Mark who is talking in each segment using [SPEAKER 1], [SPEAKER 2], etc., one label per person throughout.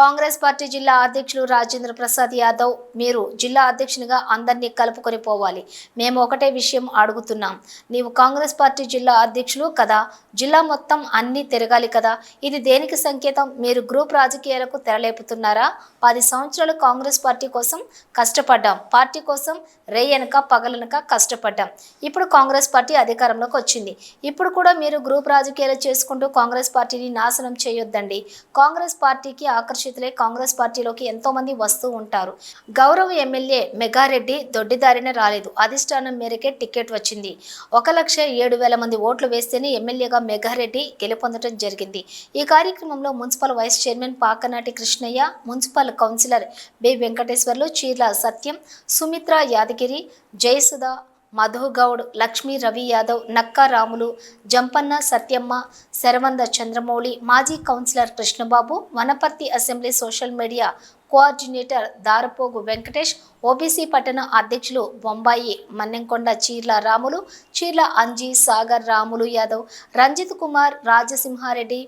[SPEAKER 1] Congress party జిల్లా అధ్యక్షులు రాజేంద్ర ప్రసాద్ యాదవ్ మీరు జిల్లా అధ్యక్షునిగా అందరినీ కలుపుకొని పోవాలి. మేము ఒకటే విషయం అడుగుతున్నాం. నీవు కాంగ్రెస్ పార్టీ జిల్లా అధ్యక్షులు కదా. జిల్లా మొత్తం అన్నీ తిరగాలి కదా. ఇది దేనికి సంకేతం? మీరు గ్రూప్ రాజకీయాలకు తెరలేపుతున్నారా? పది సంవత్సరాలు కాంగ్రెస్ పార్టీ కోసం కష్టపడ్డాం. పార్టీ కోసం రేయనక పగలనక కష్టపడ్డాం. ఇప్పుడు కాంగ్రెస్ పార్టీ అధికారంలోకి వచ్చింది. ఇప్పుడు కూడా మీరు గ్రూప్ రాజకీయాలు చేసుకుంటూ కాంగ్రెస్ పార్టీని నాశనం చేయొద్దండి. కాంగ్రెస్ పార్టీకి ఆకర్షి ఆకర్షితులై కాంగ్రెస్ పార్టీలోకి ఎంతో మంది వస్తూ ఉంటారు. గౌరవ ఎమ్మెల్యే మెగారెడ్డి దొడ్డిదారిన రాలేదు. అధిష్టానం మేరకే టికెట్ వచ్చింది. ఒక లక్ష ఏడు వేల మంది ఓట్లు వేస్తేనే ఎమ్మెల్యేగా మెగారెడ్డి గెలుపొందడం జరిగింది. ఈ కార్యక్రమంలో municipal vice chairman Pakanati Krishnaiah municipal councillor B Venkateswarlu Cheerla Satyam Sumitra Yadagiri Jayasudha Madhu Goud Lakshmi Ravi Yadav Nakka Ramulu Jampanna Satyamma Sharavanda Chandramouli మాజీ councillor Krishna Babu Wanaparthy assembly social media coordinator Darapogu Venkatesh OBC పట్టణ అధ్యక్షులు Bombay Mannemkonda Cheerla Ramulu Cheerla Anji Sagar Ramulu Yadav Ranjith Kumar Rajasimhareddy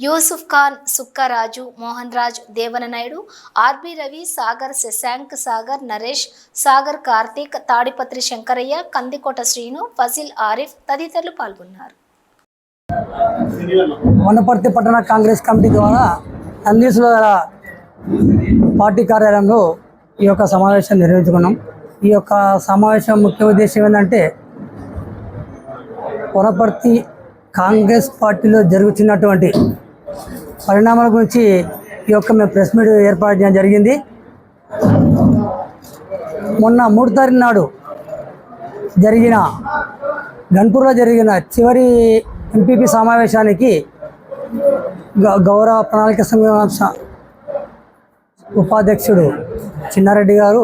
[SPEAKER 1] Yusuf Khan Sukkaraju Mohan Raj దేవననాయుడు RB Ravi Sagar Shashank Sagar Naresh Sagar Karthik Tadipatri Shankaraiah Kandikota Srinu Fazil Arif తదితరులు పాల్గొన్నారు.
[SPEAKER 2] వనపర్తి పట్టణ Congress committee ద్వారా Nandeeswara party కార్యాలయంలో ఈ యొక్క సమావేశం నిర్వహించుకున్నాం. ఈ యొక్క సమావేశం ముఖ్య ఉద్దేశం ఏంటంటే వనపర్తి కాంగ్రెస్ పార్టీలో జరుగుతున్నటువంటి పరిణామాల గురించి ఈ యొక్క మేము ప్రెస్ మీట్ ఏర్పాటు చేయడం జరిగింది. మొన్న మూడు తారీఖు నాడు జరిగిన గన్పూర్లో జరిగిన చివరి ఎంపీపీ సమావేశానికి గ- గౌరవ ప్రణాళిక సంఘం ఉపాధ్యక్షుడు చిన్నారెడ్డి గారు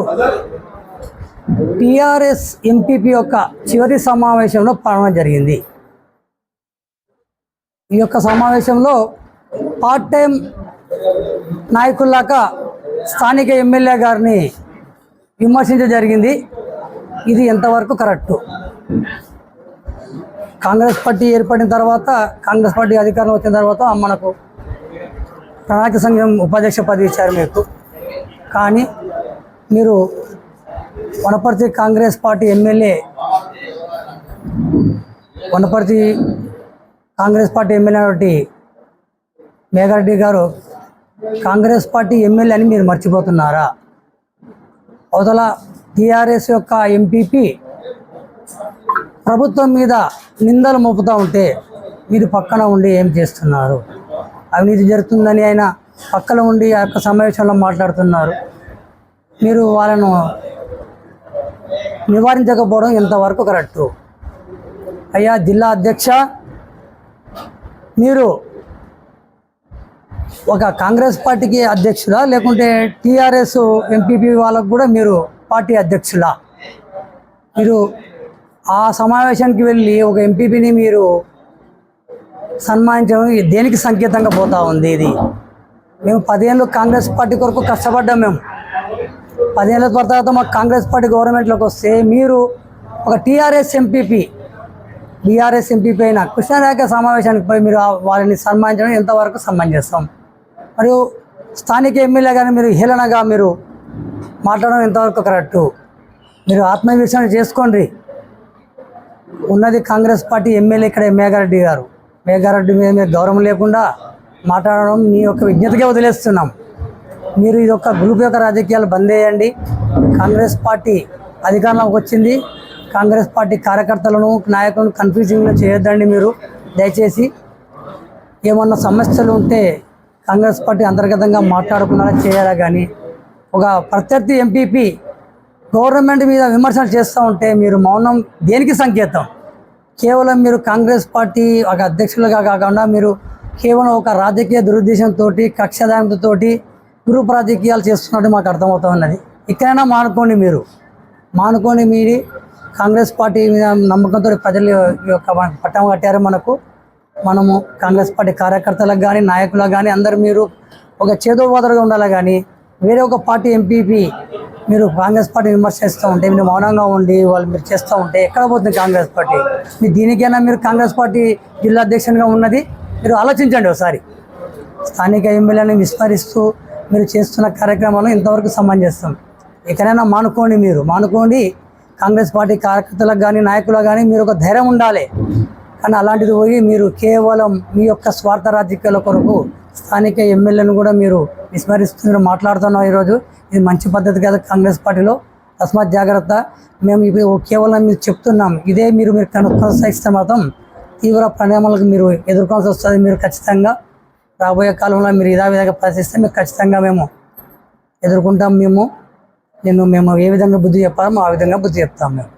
[SPEAKER 2] టిఆర్ఎస్ ఎంపీపీ యొక్క చివరి సమావేశంలో పాల్గొనడం జరిగింది. ఈ యొక్క సమావేశంలో పార్ట్ టైం నాయకుల్లాగా స్థానిక ఎమ్మెల్యే గారిని విమర్శించడం జరిగింది. ఇది ఎంతవరకు కరెక్టు? కాంగ్రెస్ పార్టీ ఏర్పడిన తర్వాత కాంగ్రెస్ పార్టీ అధికారం వచ్చిన తర్వాత మనకు ప్రణాళిక సంఘం ఉపాధ్యక్ష పదవి ఇచ్చారు మీకు. కానీ మీరు Wanaparthy Congress party MLA Wanaparthy Congress party MLA అయినటువంటి మేఘారెడ్డి గారు కాంగ్రెస్ పార్టీ ఎమ్మెల్యే అని మీరు మర్చిపోతున్నారా? అవతల టీఆర్ఎస్ యొక్క ఎంపీపీ ప్రభుత్వం మీద నిందలు మోపుతూ ఉంటే మీరు పక్కన ఉండి ఏం చేస్తున్నారు? అవినీతి జరుగుతుందని ఆయన పక్కన ఉండి ఆ యొక్క సమావేశంలో మాట్లాడుతున్నారు. మీరు వాళ్ళను నివారించకపోవడం ఎంతవరకు కరెక్టు? అయ్యా జిల్లా అధ్యక్ష మీరు ఒక కాంగ్రెస్ పార్టీకి అధ్యక్షులా లేకుంటే టీఆర్ఎస్ ఎంపీపీ వాళ్ళకు కూడా మీరు పార్టీ అధ్యక్షులా మీరు ఆ సమావేశానికి వెళ్ళి ఒక ఎంపీపీని మీరు సన్మానించడం దేనికి సంకేతంగా పోతా ఉంది ఇది? మేము పదేళ్ళు కాంగ్రెస్ పార్టీ కొరకు కష్టపడ్డాం మేము. పదేళ్ళ తర్వాత మాకు కాంగ్రెస్ పార్టీ గవర్నమెంట్లోకి వస్తే మీరు ఒక టీఆర్ఎస్ ఎంపీపీ బీఆర్ఎస్ ఎంపీపీ అయిన కృష్ణారేఖ సమావేశానికి పోయి మీరు వాళ్ళని సన్మానించడం ఎంతవరకు సన్మానిస్తాం మరియు స్థానిక ఎమ్మెల్యే కానీ మీరు హేళనగా మీరు మాట్లాడడం ఎంతవరకు కరెక్టు. మీరు ఆత్మవిశ్వాసం చేసుకోండి. ఉన్నది కాంగ్రెస్ పార్టీ ఎమ్మెల్యే ఇక్కడ మేఘారెడ్డి గారు. మేఘారెడ్డి మీద మీరు గౌరవం లేకుండా మాట్లాడడం మీ యొక్క విజ్ఞతగా వదిలేస్తున్నాం. మీరు ఇది ఒక గ్రూప్ యొక్క రాజకీయాలు బంద్ చేయండి. కాంగ్రెస్ పార్టీ అధికారంలోకి వచ్చింది. కాంగ్రెస్ పార్టీ కార్యకర్తలను నాయకులను కన్ఫ్యూజింగ్ చేయొద్దండి మీరు. దయచేసి ఏమన్నా సమస్యలు ఉంటే కాంగ్రెస్ పార్టీ అంతర్గతంగా మాట్లాడకుండా చేయాలా కానీ ఒక ప్రత్యర్థి ఎంపీపీ గవర్నమెంట్ మీద విమర్శలు చేస్తూ ఉంటే మీరు మౌనం దేనికి సంకేతం? కేవలం మీరు కాంగ్రెస్ పార్టీ ఒక అధ్యక్షులుగా కాకుండా మీరు కేవలం ఒక రాజకీయ దురుద్దేశంతో కక్షదానంతో గ్రూప్ రాజకీయాలు చేస్తున్నట్టు మాకు అర్థమవుతా ఉన్నది. ఇక్కడైనా మానుకోండి మీరు. మానుకొని మీరు. కాంగ్రెస్ పార్టీ మీద నమ్మకంతో ప్రజలు యొక్క పట్టం కట్టారు మనకు. మనము కాంగ్రెస్ పార్టీ కార్యకర్తలకు కానీ నాయకులకు కానీ అందరు మీరు ఒక చేదోబాదరుగా ఉండాలి కానీ వేరే ఒక పార్టీ ఎంపీపీ మీరు కాంగ్రెస్ పార్టీ విమర్శ చేస్తూ ఉంటే మీరు మౌనంగా ఉండి వాళ్ళు మీరు చేస్తూ ఉంటే ఎక్కడ పోతుంది కాంగ్రెస్ పార్టీ? మీ దీనికైనా మీరు కాంగ్రెస్ పార్టీ జిల్లా అధ్యక్షునిగా ఉన్నది మీరు ఆలోచించండి ఒకసారి. స్థానిక ఎమ్మెల్యేని విస్మరిస్తూ మీరు చేస్తున్న కార్యక్రమాలను ఇంతవరకు సమంజసం. ఎక్కడైనా మానుకోండి మీరు. మానుకోండి కాంగ్రెస్ పార్టీ కార్యకర్తలకు కానీ నాయకులకు కానీ మీరు ఒక ధైర్యం ఉండాలి. కానీ అలాంటిది పోయి మీరు కేవలం మీ యొక్క స్వార్థ రాజకీయాల కొరకు స్థానిక ఎమ్మెల్యేను కూడా మీరు విస్మరిస్తున్నారు మాట్లాడుతున్నాం ఈరోజు. ఇది మంచి పద్ధతి కాదు కాంగ్రెస్ పార్టీలో. తస్మాత్ జాగ్రత్త. మేము ఇప్పుడు కేవలం మీరు చెప్తున్నాం. ఇదే మీరు మీరు కొనసాగిస్తే మాత్రం తీవ్ర పరిణామాలకు మీరు ఎదుర్కోవాల్సి వస్తుంది. మీరు ఖచ్చితంగా రాబోయే కాలంలో మీరు ఇదే విధంగా ప్రశ్నిస్తే మీరు ఖచ్చితంగా మేము ఎదుర్కొంటాం మేము. నేను మేము ఏ విధంగా బుద్ధి చెప్పాలో ఆ విధంగా బుద్ధి చెప్తాం మేము.